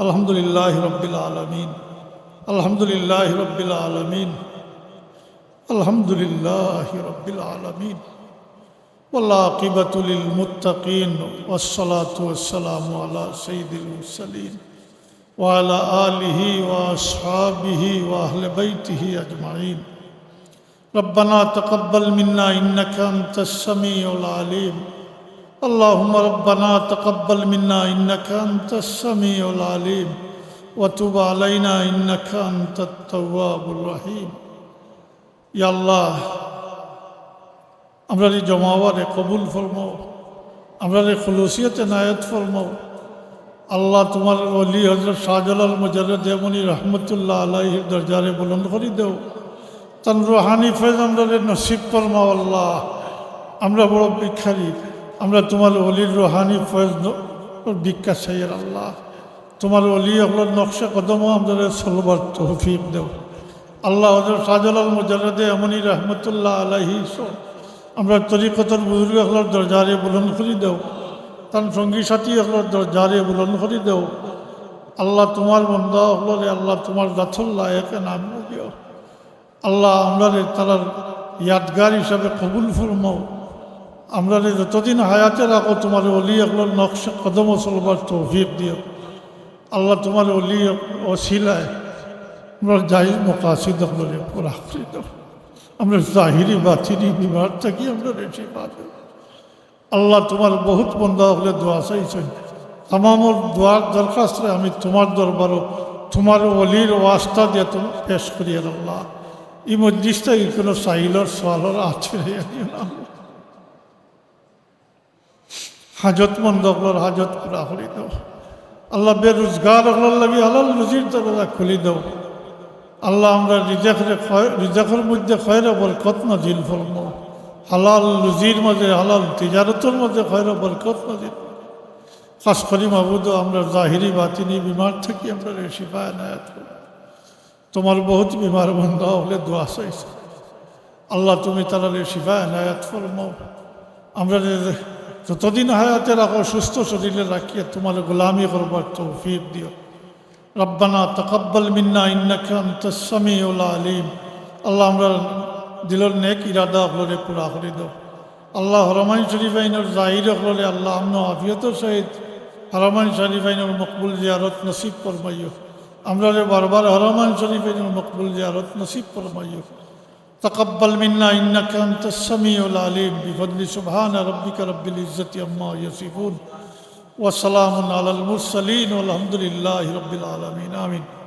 الحمد لله رب العالمين الحمد لله رب العالمين الحمد لله رب العالمين والعاقبة للمتقين والصلاة والسلام على سيد المرسلين وعلى آله وأصحابه وأهل بيته أجمعين ربنا تقبل منا إنك أنت السميع العليم اللهم ربنا تقبل منا إنك أنت السميع العليم وتب علينا إنك أنت التواب الرحيم يا الله আমরা রে জমাওয়ারে কবুল ফরমাও আমরা রে খুলুসিয়তে নায়ত ফরমাও আল্লাহ তোমার অলি হজরত শাহজালাল মজারদ এমনি রহমতুল্লাহ আলাইহির দরজারে বুলন্দ করে দেও তান রোহানি ফেজ আমরা রে নসিব ফরমাও আল্লাহ আমরা বড় ভিক্ষারি আমরা তোমার অলির রোহানি ফয়েজ ভিক্ষা চাইয়ের আল্লাহ। তোমার অলি হল নকশা কদমও আমরা সলবার তৌফিক দেও। আল্লাহ হজরত শাহজালাল মুজারদে এমনি রহমতুল্লাহ আলাহি আমরা তরিকতর বুজুর্গ হলার দরজারে বুলন করি দেও। তার সঙ্গী সাথী হলার দরজারে বুলন করি দেও। আল্লাহ তোমার বন্ধা হলরে আল্লাহ তোমার জাথল্লাহ একে নাম দিও। আল্লাহ আমরা তার ইয়াদগার হিসাবে কবুল ফরমাও। আমরা যতদিন হায়াতে রাখো, তোমার অলি এগুলোর নকশা কদম চলবার তৌফিক দিও। আল্লাহ তোমার অলি অশিলায় আমরা পুরা করে দাও আমরা জাহিরি, বাতিরি বিভাগ থাকি আমরা রেখে পাবো আল্লাহ তোমার বহুত বন্ধা হলে দোয়া চাইছেন। তামামর দোয়ার দরখাস্তে আমি তোমার দরবারও তোমার অলির ওয়াস্তা দিয়ে তুমি পেশ করি আল্লাহ। এই মজলিসটা কোনো সাহিলর সোয়ালর আছে না। হাজতমন্দ হলোর হাজত পুরা করে দাও। আল্লাহ বেরোজগার হলোর লাগে হালাল রুজির দরজা খুলি দাও। আল্লাহ আমরা রিজাকের রিজাকের মধ্যে খয়রা বরকত নাজিল ফলম হালাল রুজির মাঝে, হালাল তিজারতের মধ্যে খয়রা বরকত নাজিল খাস করি মাবুদ আমরা জাহিরি বাতিনি, বিমার থেকে আমরা শিফায় নায়াত তোমার বহুত বিমার বন্ধ হলে দোয়া চাইছে। আল্লাহ তুমি তারা শিফায় নায়াত ফরমাও। আমরা যতদিন হায়াতে রাখো সুস্থ শরীরে রাখিয়া তোমার গোলামি করবার তৌফিক দিও। রব্বানা তকব্বল মিন্না ইন্নাকা আনতাস আলিম। আল্লাহ আমরা দিলর নেক ইরাদা হলরে পুরা করে দাও। আল্লাহ হরমাইন শরীফ আইনের জাহির হলরে আল্লাহ আমন আফিয়তর সহিত হরমাইন শরীফ আইনের মকবুল জিয়ারত নসিব ফরমাইও। আমরা বারবার হরমাইন শরীফ আইনের মকবুল জিয়ারত নসিব ফরমাইও। تقبل منا إنك أنت السميع العليم. بفضل سبحان ربك رب العزة عما يصفون وسلام على المرسلين والحمد لله رب العالمين. آمين.